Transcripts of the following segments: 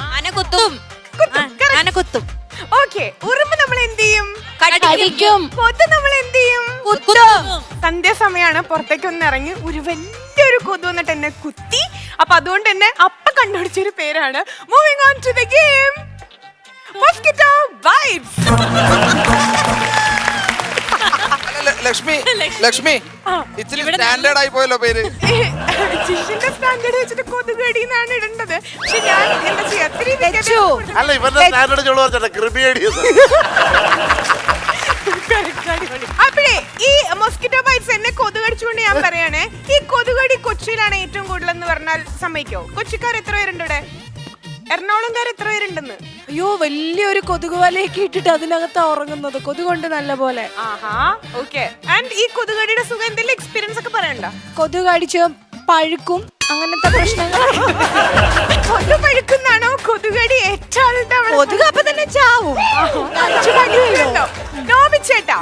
ആന കുത്തും. കുത്തും, ആന കുത്തും. ഓക്കെ ഉറുമ്പ് നമ്മൾ എന്ത് ചെയ്യും? കടിക്കും. കൊതു നമ്മൾ എന്ത് ചെയ്യും? കുത്തും. സന്ധ്യാസമയമാണ് പുറത്തേക്ക് ഒന്ന് ഇറങ്ങി ഒരു വലിയൊരു കൊതു വന്നിട്ട് എന്നെ കുത്തി. അപ്പൊ അതുകൊണ്ട് തന്നെ അപ്പ കണ്ടുപിടിച്ചൊരു പേരാണ്. Moving on to the game mosquito vibes Lakshmi Lakshmi. ഇച്ചിരി സ്റ്റാൻഡേർഡ് ആയി പോയല്ലോ പേര്. ജിഷിന്റെ സ്റ്റാൻഡേർഡ് വെച്ചിട്ട് കൊതുകടി എന്നാണ് ഇടേണ്ടത്. പക്ഷെ ഞാൻ എന്താ ചെയ്യാ? ഇത്തിരി വിദ്യാഭ്യാസം കൂടുതൽ- അല്ല ഇവരുടെ സ്റ്റാൻഡേർഡ് ചോൾ പറഞ്ഞിട്ട് ക്രിമിയേഡിയത് അപ്പോഴേ ഈ മൊസ്കിറ്റോ ബൈറ്റ്സ് എന്നെ കൊതുകടിച്ചുകൊണ്ട് ഞാൻ പറയണേ ഈ കൊതുകടി കൊച്ചിയിലാണ് ഏറ്റവും കൂടുതൽ എന്ന് പറഞ്ഞാൽ സമ്മതിക്കോ? കൊച്ചിക്കാർ എത്ര പേരുണ്ട് ഇവിടെ? എറണാകുളംകാർ എത്ര പേരുണ്ടെന്ന്? അയ്യോ വലിയൊരു കൊതുക് വലയൊക്കെ ഇട്ടിട്ട് അതിനകത്താ ഉറങ്ങുന്നത്. കൊതുകൊണ്ട് നല്ല പോലെ. ആഹാ ഓക്കെ. ആൻഡ് ഈ കൊതുകടിയുടെ സുഖം എന്തെങ്കിലും എക്സ്പീരിയൻസ് ഒക്കെ പറയണ്ട കൊതുക് അടിച്ച് പഴുക്കും അങ്ങനത്തെ പ്രശ്നങ്ങൾ കൊതു പഴുക്കുന്നാണോ? കൊതുകടി ഏറ്റാളുടെ കൊതുക് അപ്പൊ തന്നെ ചാവും. അടിച്ച്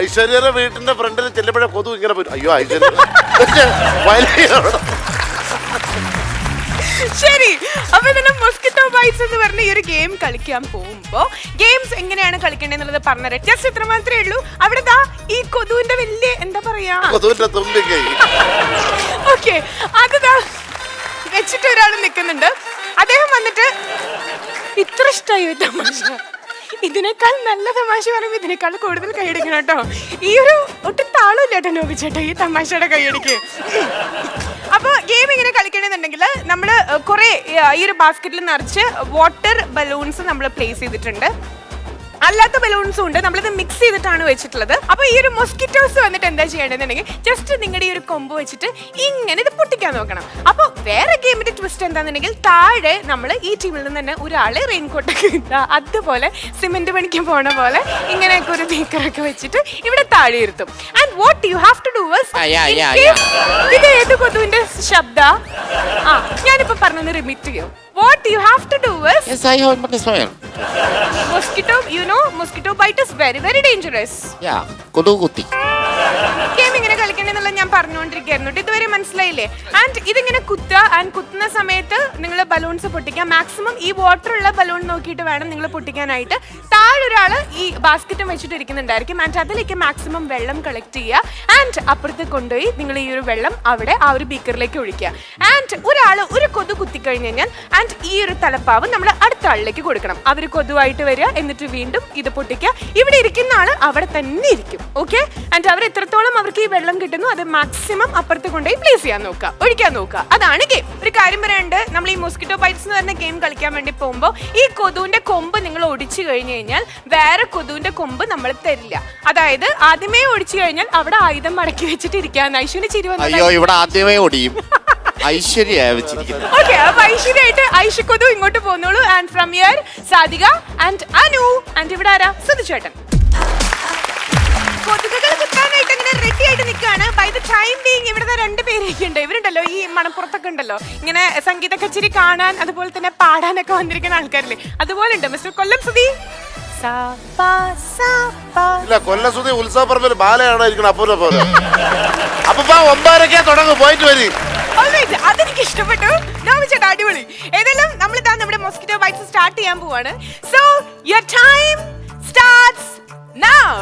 ഐശ്വര്യയുടെ വീട്ടിന്റെ ഫ്രണ്ടിൽ ചെല്ലുമ്പോഴേ കൊതു ഇങ്ങനെ പോരും അയ്യോ ഐശ്വര്യ. ശരി. അപ്പൊ തന്നെ മൊസ്കിറ്റോ ബൈറ്റ്സ് എന്ന് പറഞ്ഞ ഈ ഒരു ഗെയിം കളിക്കാൻ പോകുമ്പോ ഗെയിംസ് എങ്ങനെയാണ് കളിക്കേണ്ടതെന്നുള്ളത് പറഞ്ഞുതരാം. ജസ്റ്റ് ഇത്ര മാത്രമേ ഉള്ളൂ. അവിടെ ദാ ഈ കൊതുവിന്റെ വലിയ എന്താ പറയാ? കൊതുവിന്റെ ഓക്കെ അത് ദാ വെച്ചിട്ട് ഒരാൾ നിൽക്കുന്നുണ്ട്. അദ്ദേഹം വന്നിട്ട് ഇത്ര ഇഷ്ടമായി തമാശ? ഇതിനേക്കാൾ നല്ല തമാശ പറയുമ്പോൾ ഇതിനേക്കാൾ കൂടുതൽ കൈയടിക്കണം കേട്ടോ. ഈ ഒരു ഒട്ടും താളമില്ല കേട്ടോ നോബി ചേട്ടാ ഈ തമാശയുടെ കൈയടിക്ക്. അപ്പോൾ ഗെയിം ഇങ്ങനെ കളിക്കണമെന്നുണ്ടെങ്കിൽ നമ്മൾ കുറേ ഈ ഒരു ബാസ്ക്കറ്റിൽ നിറച്ച് വാട്ടർ ബലൂൺസ് നമ്മൾ പ്ലേസ് ചെയ്തിട്ടുണ്ട്. അല്ലാത്ത ബലൂൺസും ഉണ്ട്. നമ്മളിത് മിക്സ് ചെയ്തിട്ടാണ് വെച്ചിട്ടുള്ളത്. അപ്പൊ ഈ ഒരു മൊസ്കിറ്റോസ് വന്നിട്ട് എന്താ ചെയ്യേണ്ടതെന്നുണ്ടെങ്കിൽ ജസ്റ്റ് നിങ്ങളുടെ ഈ ഒരു കൊമ്പ് വെച്ചിട്ട് ഇങ്ങനെ ഇത് പൊട്ടിക്കാൻ നോക്കണം. അപ്പൊ വേറെ ഗെയിമിന്റെ ട്വിസ്റ്റ് എന്താണെന്നുണ്ടെങ്കിൽ താഴെ നമ്മൾ ഈ ടീമിൽ നിന്ന് തന്നെ ഒരാളെ റെയിൻകോട്ട് കിട്ടുക അതുപോലെ സിമെന്റ് പണിക്ക് പോണ പോലെ ഇങ്ങനെയൊക്കെ ഒരു നീക്കറൊക്കെ വെച്ചിട്ട് ഇവിടെ താഴെ ഇരുത്തും. And what you have to do ഇത് ഏത് കൊതുവിന്റെ ശബ്ദ? ആ ഞാനിപ്പോ പറഞ്ഞത് റിമിറ്റ് ചെയ്യും. What you have to do Yes, I have my smile. Mosquito you know mosquito bite is very very dangerous. യാ കൊതു കുത്തി ഗെയിം ഇങ്ങനെ കളിക്കണമെന്നുള്ള ഞാൻ പറഞ്ഞുകൊണ്ടിരിക്കുകയായിരുന്നു. ട്ടോ. ഇതുവരെ മനസ്സിലായില്ലേ? ആൻഡ് ഇതിങ്ങനെ കുത്തുക ആൻഡ് കുത്തുന്ന സമയത്ത് നിങ്ങൾ ബലൂൺസ് പൊട്ടിക്കുക. മാക്സിമം ഈ വാട്ടർ ഉള്ള ബലൂൺ നോക്കിയിട്ട് വേണം നിങ്ങൾ പൊട്ടിക്കാനായിട്ട്. താഴെ ഒരാൾ ഈ ബാസ്ക്കറ്റും വെച്ചിട്ട് ഇരിക്കുന്നുണ്ടായിരിക്കും ആൻഡ് അതിലേക്ക് മാക്സിമം വെള്ളം കളക്ട് ചെയ്യുക. ആൻഡ് അപ്പുറത്ത് കൊണ്ടുപോയി നിങ്ങൾ ഈ ഒരു വെള്ളം അവിടെ ആ ഒരു ബീക്കറിലേക്ക് ഒഴിക്കുക. ആൻഡ് ഒരാൾ ഒരു കൊതു കുത്തിക്കഴിഞ്ഞ് കഴിഞ്ഞാൽ ആൻഡ് ഈ ഒരു തലപ്പാവ് നമ്മൾ അടുത്ത ആളിലേക്ക് കൊടുക്കണം. അവർ കൊതുവായിട്ട് വരിക എന്നിട്ട് വീണ്ടും ഇത് പൊട്ടിക്കുക. ഇവിടെ ഇരിക്കുന്ന ആൾ അവിടെ തന്നെ ഇരിക്കും ഓക്കെ ആൻഡ് അവർ എത്രത്തോളം അവർക്ക് ഈ വെള്ളം കിട്ടുന്നു അത് മാക്സിമം അപ്പുറത്ത് കൊണ്ടുപോയി പ്ലേസ് ചെയ്യാൻ നോക്കുക ഒഴിക്കാൻ നോക്കുക. അതാണ് ഗെയിം ഒരു കാര്യം പറയാണ്ട് നമ്മൾ ഈ മോസ്കിറ്റോ ബൈറ്റ്സ് എന്ന് പറഞ്ഞ ഗെയിം കളിക്കാൻ വേണ്ടി പോകുമ്പോൾ ഈ കൊതുവിന്റെ കൊമ്പ് നിങ്ങൾ ഒടിച്ചു കഴിഞ്ഞു കഴിഞ്ഞാൽ വേറെ കൊതുവിന്റെ കൊമ്പ് നമ്മൾ തരില്ല. അതായത് ആദ്യമേ ഒടിച്ചു കഴിഞ്ഞാൽ അവിടെ ആയുധം മടക്കി വെച്ചിട്ട് ഇരിക്കാൻ ഐശ്വര്യ ചിരി അയ്യോ ഇവിടെ ആദ്യമേ ഒടിയും. ഐശ്വര്യ വെച്ചിരിക്കുന്നത് ഓക്കെ അപ്പൊ ഐശ്വര്യായിട്ട് ഐശ്വക്കൊതു ഇങ്ങോട്ട് പോന്നോളൂ. ആൻഡ് ഫ്രം യർ സാധിക ആൻഡ് അനു. ആൻഡ് ഇവിടെ ആരാ? സുധിച്ചേട്ടൻ കൊതുകുകൾ കുത്താനായിട്ട് ഇങ്ങനെ റെഡി ആയിട്ട് നിൽക്കുകയാണ്. ബൈ ദ ടൈം ബീങ് ഇവിടുത്തെ രണ്ട് പേരൊക്കെ ഉണ്ട്. ഇവരുണ്ടല്ലോ ഈ മണപ്പുറത്തൊക്കെ ഉണ്ടല്ലോ. ഇങ്ങനെ സംഗീത കച്ചേരി കാണാൻ അതുപോലെ തന്നെ പാടാനൊക്കെ വന്നിരിക്കുന്ന ആൾക്കാരില്ലേ. അതുപോലെ ഉണ്ട്. മിസ്റ്റർ കൊല്ലം സുധി. ഇല്ല കൊല്ലസുതി ഉത്സവപ്പറമ്പിൽ ബാലയാണ് ഇരിക്കണം അപ്പൂരെ പോലെ. അപ്പൊ ഒമ്പതരക്കാ തുടങ്ങും പോയിട്ട് വരി. അതെനിക്ക് ഇഷ്ടപ്പെട്ടു. നോവി ചേട്ടാ അടിപൊളി. ഏതെല്ലാം നമ്മൾ ഇതാ നമ്മുടെ മോസ്കിറ്റോ ബൈറ്റ്സ് സ്റ്റാർട്ട് ചെയ്യാൻ പോവാണ്. So your time starts now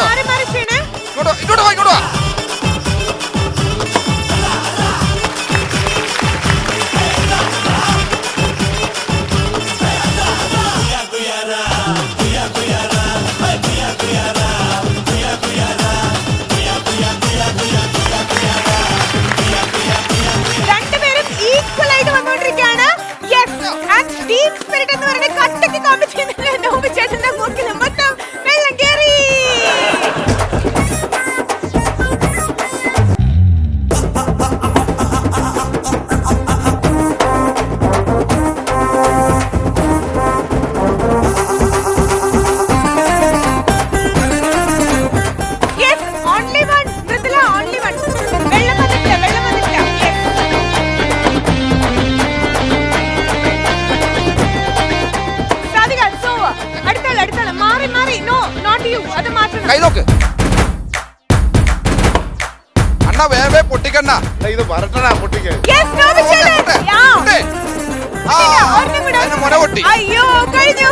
മാറി മാറി ചെയ്യണേ ഇങ്ങോട്ട് വാ, ഇങ്ങോട്ട് വാ ഇങ്ങോട്ട് ഡീപ് സ്പിരിറ്റ് എന്ന് പറയുന്ന കട്ടക്ക് കോമ്പറ്റീഷനിൽ ഓക്കേ, അണ്ണ ഓക്കേ. പൊട്ടിക്കണ്ട ഇത് വരട്ടണ അതിന് മുന പൊട്ടി. അയ്യോ കഴിഞ്ഞു.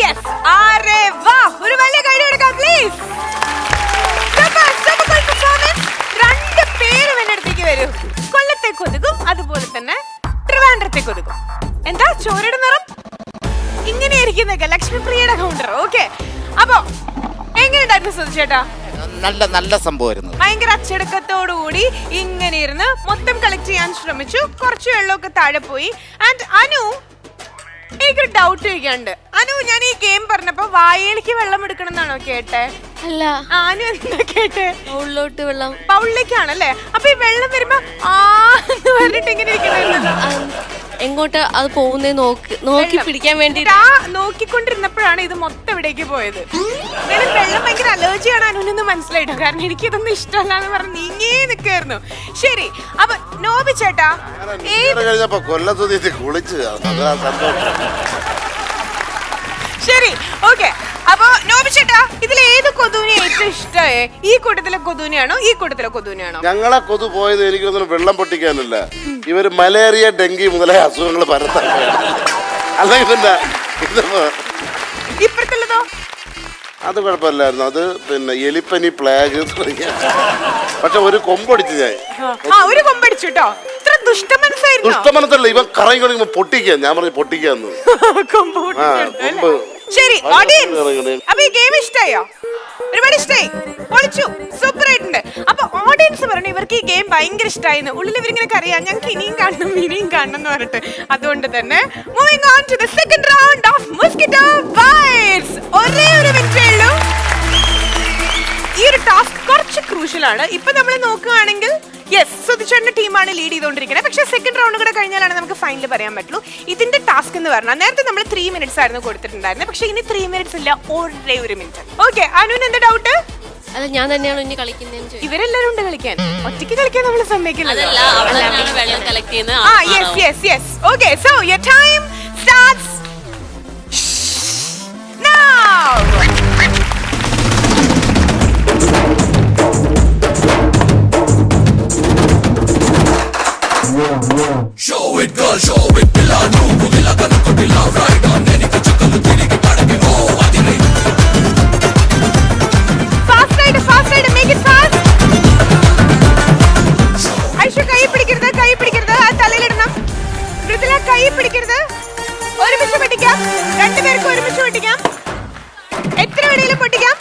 യെസ് ആരെ? വാ ഒരു വലിയ കൈ എടുക്കാം പ്ലീസ് രണ്ട് പേരും എന്റെ അടുത്തേക്ക് വരൂ. കൊല്ലത്തെ കൊതുകും അതുപോലെ തന്നെ ട്രിവാൻഡ്രത്തെ കൊതുകും. എന്താ ചോരയുടെ നിറം? ഇങ്ങനെയായിരിക്കുന്നൊക്കെ ലക്ഷ്മി പ്രിയയുടെ കൗണ്ടർ ഓക്കെ അപ്പൊ എങ്ങനെയുണ്ടായിരുന്നു സുധിച്ചേട്ടാ? നല്ല നല്ല സംഭവമായിരുന്നു. ഭയങ്കര അച്ചടക്കത്തോടുകൂടി ഇങ്ങനെ ഇരുന്ന് മൊത്തം കളക്ട് ചെയ്യാൻ ശ്രമിച്ചു. കുറച്ച് വെള്ളമൊക്കെ താഴെ പോയി. ആൻഡ് അനു എനിക്കൊരു ഡൗട്ട് ചോദിക്കാണ്ട് അനു ഞാൻ ഈ ഗെയിം പറഞ്ഞപ്പോ വായയിലേക്ക് വെള്ളം എടുക്കണം എന്നാണോ കേട്ടെ? അല്ല. ആനു എന്താ കേട്ടെ? ഉള്ളോട്ട് വെള്ളം. പൗളിലേക്കാണല്ലേ? അപ്പൊ ഈ വെള്ളം വരുമ്പോ ആ എന്ന് പറഞ്ഞിട്ട് ഇങ്ങനെ ഇരിക്കണല്ലോ എങ്ങോട്ട് അത് പോകുന്നേ നോക്കി നോക്കി പിടിക്കാൻ വേണ്ടി ആ നോക്കിക്കൊണ്ടിരുന്നപ്പോഴാണ് ഇത് മൊത്തം ഇവിടേക്ക് പോയത്. എനിക്ക് വെള്ളം ഭയങ്കര അലർജിയാണ് അനുവിനൊന്ന് മനസ്സിലായിട്ടോ? കാരണം എനിക്കിതൊന്നും ഇഷ്ടമല്ല എന്ന് പറഞ്ഞ് നീങ്ങേ നിൽക്കായിരുന്നു ശരി അപ്പൊ നോബി ചേട്ടാ കഴിഞ്ഞപ്പോ കൊല്ലത്ത് നീത്തി കുളിച്ച് ശരി ഓക്കെ. അപ്പൊ നോബി ചേട്ടാ ഇതിൽ ഏത് കൊതുവിനെ ഏറ്റവും ഇഷ്ടമായേ ഈ കൂട്ടത്തിലെ കൊതുവിനെയാണോ ഈ കൂട്ടത്തിലെ കൊതുവിനെയാണോ? ഞങ്ങളെ കൊതു പോയത് എനിക്കൊന്നും വെള്ളം പൊട്ടിക്കാനല്ല. ഇവർ മലേറിയ ഡെങ്കി മുതലായ അസുഖങ്ങൾ പരത്താൻ അല്ലെങ്കിൽ അല്ല ഇതെന്താ ഇപ്പഴത്തുള്ളതോ അത് കുഴപ്പമില്ലായിരുന്നു. അത് പിന്നെ എലിപ്പനി പ്ലാഗ് തുടങ്ങിയ പക്ഷെ ഒരു കൊമ്പടിച്ചു ഞാൻ. ഒരു കൊമ്പടിച്ചു കേട്ടോ. ഇത്ര ദുഷ്ട മനസ്സായിരുന്നോ ഇവൻ കറങ്ങി കളിക്കുമ്പോ പൊട്ടിക്കാൻ ഞാൻ പറഞ്ഞു പൊട്ടിക്കാന്ന്. കൊമ്പ് അല്ലേ? കൊമ്പ്. ശരി ഓഡിയൻസ്. അപ്പൊ ഈ ഗെയിം ഇഷ്ടായോ? ഒരുപാട് ഇഷ്ടായി. പൊളിച്ചു. സൂപ്പർ ആയിട്ടുണ്ട്. അപ്പൊ ഓഡിയൻസ് പറഞ്ഞു ഇവർക്ക് ഈ ഗെയിം ഭയങ്കര ഇഷ്ടമായിരുന്നു ഉള്ളിൽ ഇവരിങ്ങനെ അറിയാം ഞങ്ങൾക്ക് ഇനിയും കാണണം ഇനിയും കാണണം എന്ന് പറഞ്ഞിട്ട്. അതുകൊണ്ട് തന്നെ moving on to the second round of mosquito bites ഒരേ ഒരു മിനിറ്റേ ഉള്ളൂ. ഈ ഒരു ടാസ്ക് കുറച്ച് ക്രൂഷ്യൽ ആണ്. ഇപ്പൊ നമ്മൾ നോക്കുകയാണെങ്കിൽ യെസ് സുധിച്ചേട്ടന്റെ ടീമാണ് ലീഡ് ചെയ്തുകൊണ്ടിരിക്കുന്നത്. പക്ഷെ സെക്കൻഡ് റൗണ്ട് കൂടെ കഴിഞ്ഞാലാണ് നമുക്ക് ഫൈനൽ പറയാൻ പറ്റുള്ളൂ. ഇതിന്റെ ടാസ്ക് എന്ന് പറഞ്ഞാൽ നേരത്തെ നമ്മൾ ത്രീ മിനിറ്റ്സ് ആയിരുന്നു കൊടുത്തിട്ടുണ്ടായിരുന്നത്. പക്ഷെ ഇനി ത്രീ മിനിറ്റ്സ് ഇല്ല ഒരേ ഒരു മിനിറ്റ് ഓക്കെ അനുവിന് എന്താ ഡൗട്ട് അല്ല ഞാൻ തന്നെയാണ് ഇനി കളിക്കുന്നതെന്ന് ഇവരെല്ലാരും ഉണ്ട് കളിക്കാൻ. ഒറ്റയ്ക്ക് കളിക്കാൻ നമ്മൾ സമ്മതിക്കില്ല. അതല്ല ടൈം സ്റ്റാർട്ട്സ് വെള്ളം രണ്ടുപേർക്ക് ഒരുമിച്ച് പൊട്ടിക്കാം. എത്ര വേണേലും പൊട്ടിക്കാം.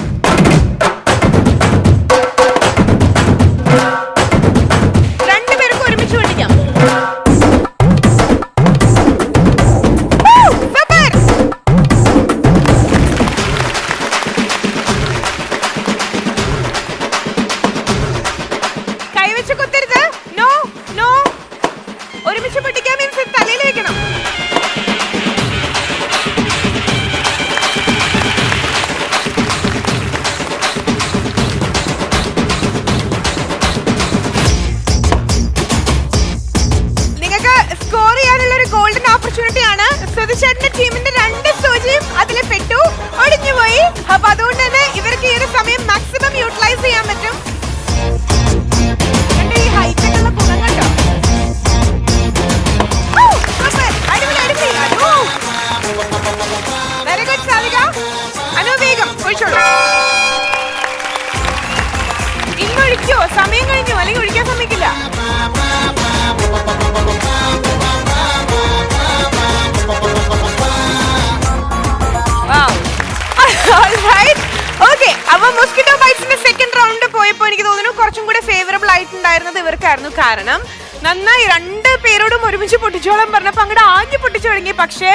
ആയിട്ടുണ്ടായിരുന്നത് കാരണം നന്നായി രണ്ട് പേരോടും ഒരുമിച്ച് പൊട്ടിച്ചോളാൻ പറഞ്ഞപ്പോ അങ്ങോട്ട് ആഞ്ഞു പൊട്ടിച്ചു തുടങ്ങി. പക്ഷേ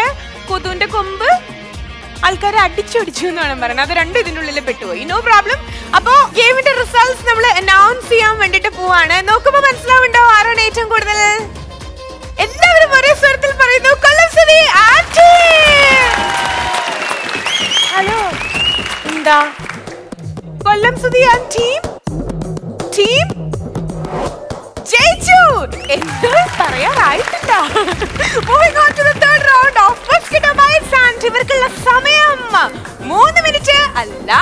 കൊതുവിന്റെ കൊമ്പ് ആൾക്കാരെ അടിച്ചൊടിച്ചു എന്ന് വേണം പറയുന്നത്. അത് രണ്ടും ഇതിനുള്ളിൽ പെട്ടുപോയി. നോ പ്രോബ്ലം അപ്പോ ഗെയിമിന്റെ റിസൾട്ട്സ് നമ്മൾ അനൗൺസ് ചെയ്യാൻ വേണ്ടിട്ട് പോവാണ്. നോക്കുമ്പോ മനസ്സിലാവുണ്ടോ ആരാണ് ഏറ്റവും കൂടുതൽ എല്ലാവരും ഒരേ സ്വരത്തിൽ പറയുന്നു കൊല്ലം ഹലോ. എന്താ? Kollam Sudhi and team team? ജയിച്ചു! On to the third of ഇവർക്കുള്ള സമയം. മൂന്ന് മിനിറ്റ് അല്ല.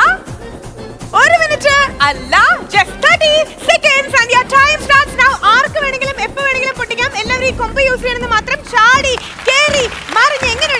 ഒരു മിനിറ്റ് അല്ല. പൊട്ടിക്കാം. എല്ലാവരും ഈ കൊമ്പ് യൂസ് ചെയ്യണമെന്ന് മാത്രം ചാടി കേറി മറിഞ്ഞ് എങ്ങനെ